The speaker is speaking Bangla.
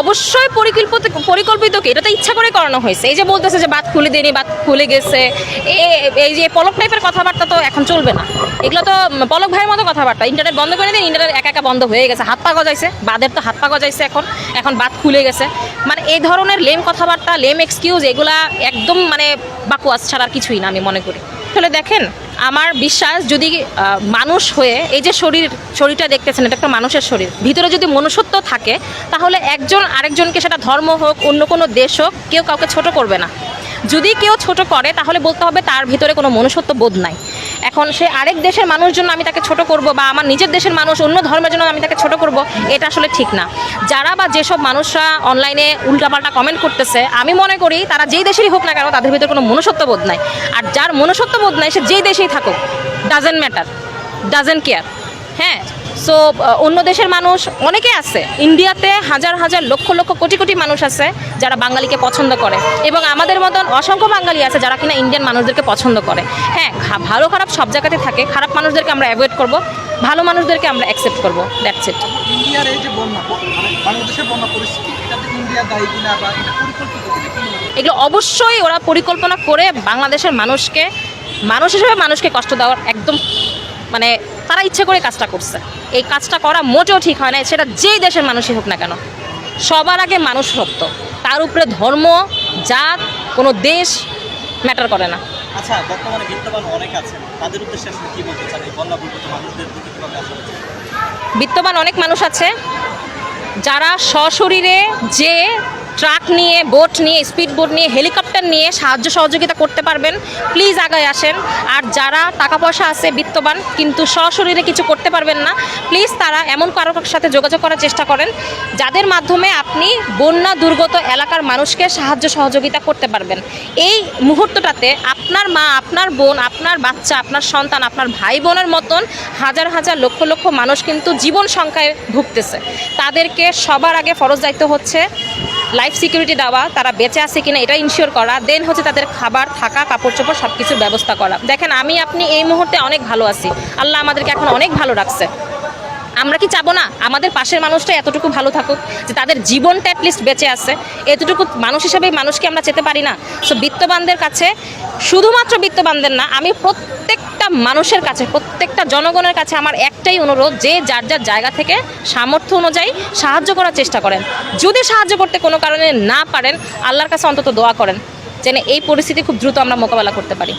অবশ্যই পরিকল্পিত পরিকল্পিত কি? এটা তো ইচ্ছা করে করানো হয়েছে। এই যে বলতেছে যে বাত খুলে দেয়নি বাত খুলে গেছে। এই যে পলক টাইপের কথাবার্তা তো এখন চলবে না। এগুলো তো পলক ভাইয়ের মতো কথাবার্তা। ইন্টারনেট বন্ধ করে দিন ইন্টারনেট একা একা বন্ধ হয়ে গেছে। হাত পা গজাইছে বাদের তো হাত পা গজাইছে এখন। এখন বাত খুলে গেছে। মানে এই ধরনের লেম কথাবার্তা লেম এক্সকিউজ এগুলা একদম মানে বাকুয়াস ছাড়া আর কিছুই না আমি মনে করি। আসলে দেখেন, আমার বিশ্বাস যদি মানুষ হয়ে এই যে শরীর, শরীরটা দেখতেছেন, এটা একটা মানুষের শরীর। ভিতরে যদি মনুষ্যত্ব থাকে, তাহলে একজন আরেকজনকে সেটা ধর্ম হোক, অন্য কোনো দেশ হোক, কেউ কাউকে ছোট করবে না। যদি কেউ ছোট করে, তাহলে বলতে হবে তার ভিতরে কোনো মনুষ্যত্ব বোধ নাই। এখন সে আরেক দেশের মানুষ জন্য আমি তাকে ছোট করব বা আমার নিজের দেশের মানুষ অন্য ধর্মের জন্য আমি তাকে ছোট করব, এটা আসলে ঠিক না। যারা বা যেসব মানুষরা অনলাইনে উল্টাপাল্টা কমেন্ট করতেছে, আমি মনে করি তারা যেই দেশেরই হোক না কেন তাদের ভিতরে কোনো মনুষ্যত্ব বোধ নাই। আর যার মনুষ্যত্ব বোধ নাই, সে যেই দেশেই থাকুক ডাজেন্ট ম্যাটার ডাজেন্ট কেয়ার হ্যাঁ? সো অন্য দেশের মানুষ অনেকে আছে। ইন্ডিয়াতে হাজার হাজার লক্ষ লক্ষ কোটি কোটি মানুষ আছে যারা বাঙালিকে পছন্দ করে। এবং আমাদের মতন অসংখ্য বাঙালি আছে যারা কিনা ইন্ডিয়ান মানুষদেরকে পছন্দ করে। হ্যাঁ ভালো খারাপ সব জায়গাতে থাকে। খারাপ মানুষদেরকে আমরা অ্যাভয়েড করব। ভালো মানুষদেরকে আমরা অ্যাকসেপ্ট করব। দ্যাটস ইট ইন্ডিয়ার এই যে বন্যা মানে বাংলাদেশের বন্যা পরিস্থিতি এটাতে ইন্ডিয়া দায়ী কিনা বা এটা পরিকল্পিত কিনা কি হয়? এগুলো অবশ্যই ওরা পরিকল্পনা করে বাংলাদেশের মানুষকে মানুষ হিসেবে মানুষকে কষ্ট দেওয়ার একদম মানে তারা ইচ্ছে করে কাজটা করছে। এই কাজটা করা মোটেও ঠিক হয় না সেটা যেই দেশের মানুষই হোক না কেন। সবার আগে মানুষ সত্য তার উপরে ধর্ম জাত কোনো দেশ ম্যাটার করে না। আচ্ছা বর্তমানে বিত্তবান অনেক আছে তাদের উদ্দেশ্যে আসলে কি বলতে চান? এই বন্যা বিপদ মানুষদের প্রতি কীভাবে আসা বিত্তবান অনেক মানুষ আছে যারা সশরীরে যে ট্রাক নিয়ে, বোট নিয়ে স্পিড বোট নিয়ে, হেলিকপ্টার নিয়ে সাহায্য সহযোগিতা করতে পারবেন। প্লিজ আগায় আসেন। আর যারা টাকা পয়সা আছে, বিত্তবান, কিন্তু সশরীরে কিছু করতে পারবেন না, প্লিজ তারা এমন কারোর সাথে যোগাযোগ করার চেষ্টা করেন, যাদের মাধ্যমে আপনি বন্যা দুর্গত এলাকার মানুষকে সাহায্য সহযোগিতা করতে পারবেন। এই মুহূর্তটাতে আপনার মা, আপনার বোন, আপনার বাচ্চা, আপনার সন্তান, আপনার ভাই বোনের মতন হাজার হাজার লক্ষ লক্ষ মানুষ কিন্তু জীবন সংখ্যায় ভুগতেছে। তাদেরকে সবার আগে ফরজ দায়িত্ব হচ্ছে লাইফ সিকিউরিটি দেওয়া, তারা বেঁচে আছে কিনা এটা ইনশিওর করা দেন হচ্ছে তাদের খাবার, থাকা, কাপড় চোপড় সব কিছুর ব্যবস্থা করা। দেখেন, আমি, আপনি এই মুহূর্তে অনেক ভালো আছি। আল্লাহ আমাদেরকে এখন অনেক ভালো রাখছে। আমরা কি চাবো না? আমাদের পাশের মানুষটা এতটুকু ভালো থাকুক যে তাদের জীবনটা অ্যাটলিস্ট বেঁচে আছে এতটুকু মানুষ হিসেবে মানুষকে আমরা যেতে পারি না। সো বিত্তবানদের কাছে শুধুমাত্র বিত্তবানদের না, আমি প্রত্যেকটা মানুষের কাছে, প্রত্যেকটা জনগণের কাছে আমার একটাই অনুরোধ, যে যার যার জায়গা থেকে সামর্থ্য অনুযায়ী সাহায্য করার চেষ্টা করেন। যদি সাহায্য করতে কোনো কারণে না পারেন, আল্লাহর কাছে অন্তত দোয়া করেন, যেন এই পরিস্থিতি খুব দ্রুত আমরা মোকাবেলা করতে পারি।